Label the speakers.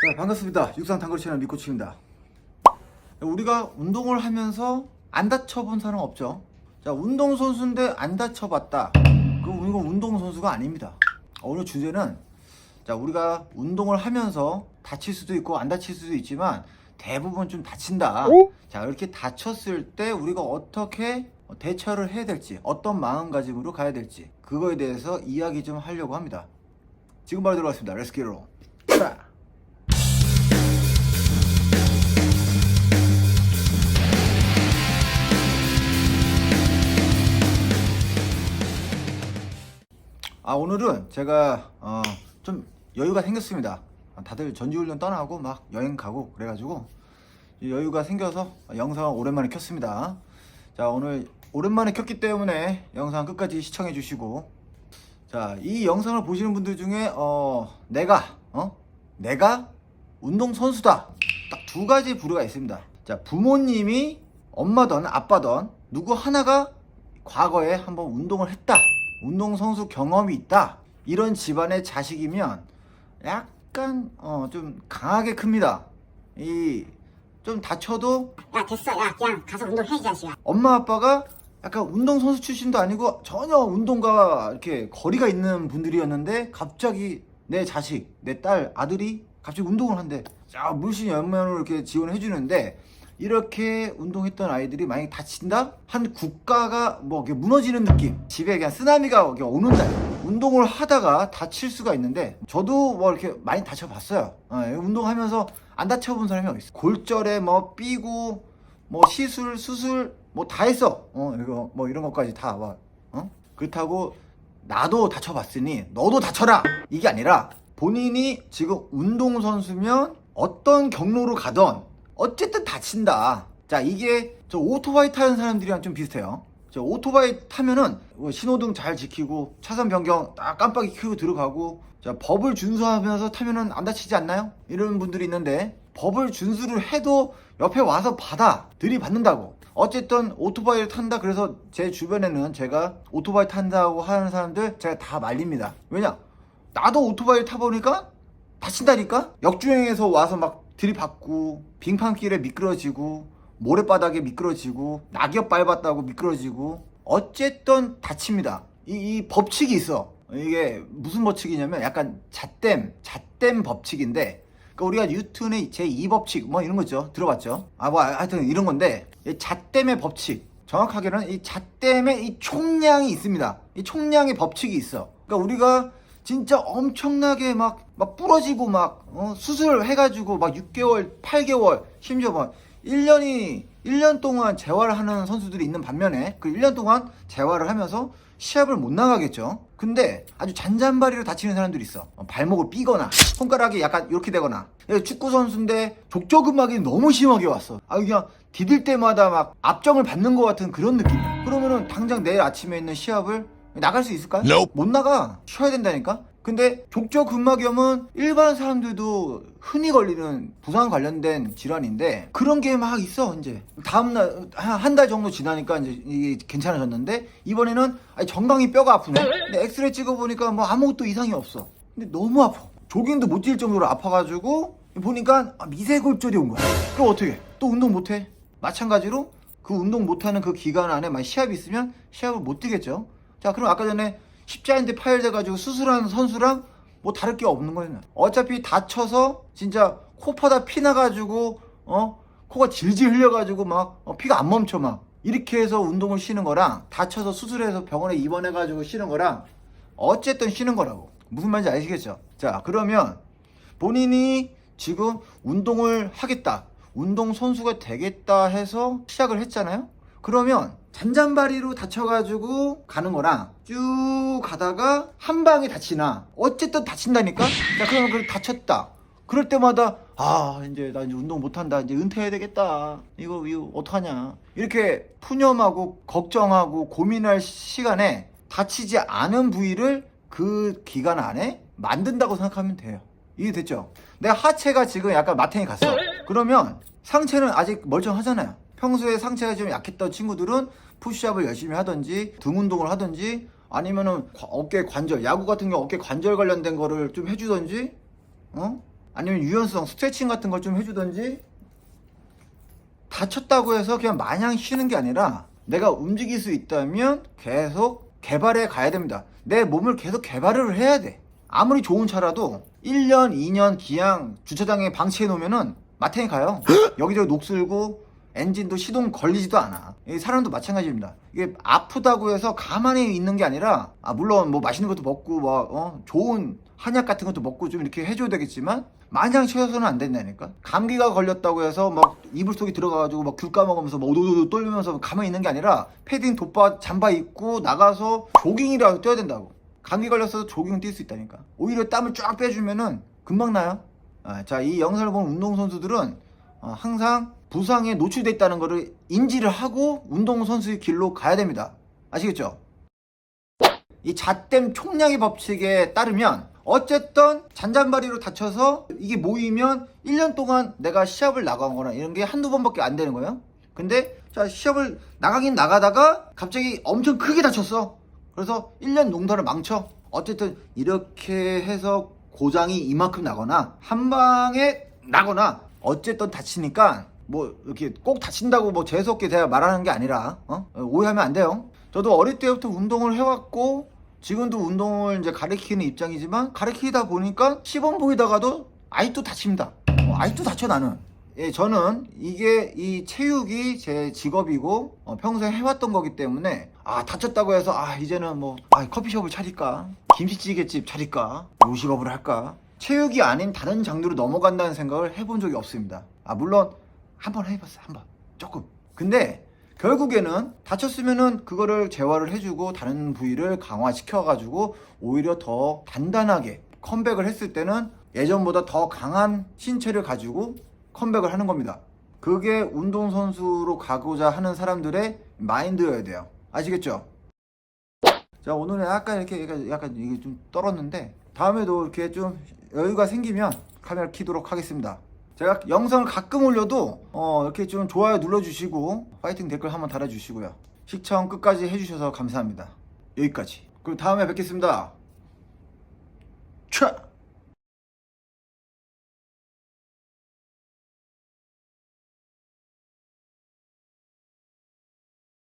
Speaker 1: 자, 반갑습니다. 육상 단거리 채널 미코치입니다. 우리가 운동을 하면서 안 다쳐본 사람 없죠? 자, 운동선수인데 안 다쳐봤다. 그럼 이건 운동선수가 아닙니다. 오늘 주제는 자, 우리가 운동을 하면서 다칠 수도 있고 안 다칠 수도 있지만 대부분 좀 다친다. 자, 이렇게 다쳤을 때 우리가 어떻게 대처를 해야 될지, 어떤 마음가짐으로 가야 될지, 그거에 대해서 이야기 좀 하려고 합니다. 지금 바로 들어갔습니다. 렛츠 기로. 아 오늘은 제가 어, 좀 여유가 생겼습니다. 아, 다들 전지훈련 떠나고 막 여행 가고 그래가지고 이 여유가 생겨서 영상을 오랜만에 켰습니다. 자 오늘 오랜만에 켰기 때문에 영상 끝까지 시청해 주시고 자이 영상을 보시는 분들 중에 어 내가 어 내가 운동 선수다 딱 두 가지 부류가 있습니다. 자 부모님이 엄마든 아빠든 누구 하나가 과거에 한번 운동을 했다. 운동 선수 경험이 있다. 이런 집안의 자식이면 약간 어, 좀 강하게 큽니다. 이 좀 다쳐도
Speaker 2: 야 됐어 야 그냥 가서 운동해 이 자식아
Speaker 1: 엄마 아빠가 약간 운동 선수 출신도 아니고 전혀 운동과 이렇게 거리가 있는 분들이었는데 갑자기 내 자식, 내 딸, 아들이 갑자기 운동을 한대. 자, 물씬 연면으로 이렇게 지원을 해주는데 이렇게 운동했던 아이들이 만약에 다친다? 한 국가가 뭐 무너지는 느낌. 집에 그냥 쓰나미가 오는 날. 운동을 하다가 다칠 수가 있는데 저도 뭐 이렇게 많이 다쳐봤어요. 어, 운동하면서 안 다쳐본 사람이 어디 있어? 골절에 뭐 삐고 뭐 시술, 수술 뭐 다 했어. 어 이거 뭐 이런 것까지 다 와. 어? 그렇다고 나도 다쳐봤으니 너도 다쳐라. 이게 아니라 본인이 지금 운동 선수면 어떤 경로로 가던 어쨌든 다친다. 자 이게 저 오토바이 타는 사람들이랑 좀 비슷해요. 저 오토바이 타면은 뭐 신호등 잘 지키고 차선 변경 딱 깜빡이 켜고 들어가고 자 법을 준수하면서 타면은 안 다치지 않나요? 이런 분들이 있는데 법을 준수를 해도 옆에 와서 받아 들이받는다고 어쨌든 오토바이를 탄다 그래서 제 주변에는 제가 오토바이 탄다고 하는 사람들 제가 다 말립니다 왜냐 나도 오토바이를 타보니까 다친다니까 역주행에서 와서 막 들이받고 빙판길에 미끄러지고 모래바닥에 미끄러지고 낙엽 밟았다고 미끄러지고 어쨌든 다칩니다. 이, 이 법칙이 있어. 이게 무슨 법칙이냐면 약간 잣댐 잣댐 법칙인데 그러니까 우리가 뉴턴의 제2법칙 뭐 이런 거 있죠? 들어봤죠? 아 뭐 하여튼 이런 건데 이 잣댐의 법칙. 정확하게는 이 잣댐의 이 총량이 있습니다. 이 총량의 법칙이 있어. 그러니까 우리가 진짜 엄청나게 막, 막 부러지고 막, 어, 수술 해가지고 막 6개월, 8개월, 심지어 막 1년이, 1년 동안 재활을 하는 선수들이 있는 반면에 그 1년 동안 재활을 하면서 시합을 못 나가겠죠. 근데 아주 잔잔바리로 다치는 사람들이 있어. 어, 발목을 삐거나, 손가락이 약간 이렇게 되거나. 예, 축구 선수인데 족저근막이 너무 심하게 왔어. 아, 그냥 디딜 때마다 막 압정을 받는 것 같은 그런 느낌이야. 그러면은 당장 내일 아침에 있는 시합을 나갈 수 있을까?
Speaker 3: Nope.
Speaker 1: 못 나가. 쉬어야 된다니까? 근데 족저 근막염은 일반 사람들도 흔히 걸리는 부상 관련된 질환인데 그런 게 막 있어 이제 다음날 한 달 정도 지나니까 이제 이게 괜찮아졌는데 이번에는 아니 정강이 뼈가 아프네 근데 엑스레이 찍어보니까 뭐 아무것도 이상이 없어 근데 너무 아파 조깅도 못 뛸 정도로 아파가지고 보니까 아, 미세골절이 온 거야 그럼 어떻게 해? 또 운동 못해 마찬가지로 그 운동 못하는 그 기간 안에 만약 시합이 있으면 시합을 못 뛰겠죠 자 그럼 아까 전에 십자인대 파열돼가지고 수술한 선수랑 뭐 다를 게 없는 거예요. 어차피 다쳐서 진짜 코파다 피 나가지고 어 코가 질질 흘려가지고 막 어, 피가 안 멈춰 막 이렇게 해서 운동을 쉬는 거랑 다쳐서 수술해서 병원에 입원해가지고 쉬는 거랑 어쨌든 쉬는 거라고 무슨 말인지 아시겠죠? 자 그러면 본인이 지금 운동을 하겠다 운동 선수가 되겠다 해서 시작을 했잖아요 그러면 잔잔바리로 다쳐가지고 가는 거랑 쭉 가다가 한 방에 다치나. 어쨌든 다친다니까? 자 그러면 그 다쳤다. 그럴 때마다 아 이제 나 이제 운동 못한다. 이제 은퇴해야 되겠다. 이거 이거 어떡하냐. 이렇게 푸념하고 걱정하고 고민할 시간에 다치지 않은 부위를 그 기간 안에 만든다고 생각하면 돼요. 이게 됐죠? 내 하체가 지금 약간 마탱이 갔어. 그러면 상체는 아직 멀쩡하잖아요 평소에 상체가 좀 약했던 친구들은 푸시업을 열심히 하든지 등 운동을 하든지 아니면은 과- 어깨 관절 야구 같은 경우 어깨 관절 관련된 거를 좀 해주든지 어 아니면 유연성 스트레칭 같은 걸 좀 해주던지 다쳤다고 해서 그냥 마냥 쉬는 게 아니라 내가 움직일 수 있다면 계속 개발해 가야 됩니다. 내 몸을 계속 개발을 해야 돼. 아무리 좋은 차라도 1년, 2년 기양 주차장에 방치해 놓으면은 마탱이 가요. 여기저기 녹슬고 엔진도 시동 걸리지도 않아. 이 사람도 마찬가지입니다. 이게 아프다고 해서 가만히 있는 게 아니라 아 물론 뭐 맛있는 것도 먹고 뭐 어, 좋은 한약 같은 것도 먹고 좀 이렇게 해줘야 되겠지만 마냥 쉬어서는 안 된다니까. 감기가 걸렸다고 해서 막 이불 속에 들어가가지고 막 귤 까먹으면서 막 오도도도 떨면서 가만히 있는 게 아니라 패딩 돗바 잠바 입고 나가서 조깅이라도 뛰어야 된다고. 감기 걸려서 조깅 뛸 수 있다니까. 오히려 땀을 쫙 빼주면은 금방 나요. 아, 자, 이 영상을 본 운동선수들은 어, 항상 부상에 노출돼 있다는 것을 인지를 하고 운동선수의 길로 가야 됩니다. 아시겠죠? 이 잣댐 총량의 법칙에 따르면 어쨌든 잔잔바리로 다쳐서 이게 모이면 1년 동안 내가 시합을 나간 거나 이런 게 한두 번밖에 안 되는 거예요. 근데 자 시합을 나가긴 나가다가 갑자기 엄청 크게 다쳤어. 그래서 1년 농사를 망쳐. 어쨌든 이렇게 해서 고장이 이만큼 나거나 한 방에 나거나 어쨌든 다치니까 뭐 이렇게 꼭 다친다고 뭐 재수 없게 제가 말하는 게 아니라 어? 오해하면 안 돼요. 저도 어릴 때부터 운동을 해왔고 지금도 운동을 이제 가르치는 입장이지만 가르치다 보니까 시범 보이다가도 아직도 다칩니다. 어, 아직도 다쳐 나는. 예, 저는 이게 이 체육이 제 직업이고 어, 평소에 해왔던 거기 때문에 아 다쳤다고 해서 아 이제는 뭐 아, 커피숍을 차릴까 김치찌개집 차릴까 요식업을 할까 체육이 아닌 다른 장르로 넘어간다는 생각을 해본 적이 없습니다. 아 물론 한 번 해봤어요 한번 조금 근데 결국에는 다쳤으면은 그거를 재활을 해주고 다른 부위를 강화시켜가지고 오히려 더 단단하게 컴백을 했을 때는 예전보다 더 강한 신체를 가지고 컴백을 하는 겁니다. 그게 운동선수로 가고자 하는 사람들의 마인드여야 돼요. 아시겠죠? 자, 오늘은 약간 이렇게 약간 이게 좀 떨었는데 다음에도 이렇게 좀 여유가 생기면 카메라 키도록 하겠습니다. 제가 영상을 가끔 올려도 어, 이렇게 좀 좋아요 눌러주시고 파이팅 댓글 한번 달아주시고요. 시청 끝까지 해주셔서 감사합니다. 여기까지. 그럼 다음에 뵙겠습니다. 촥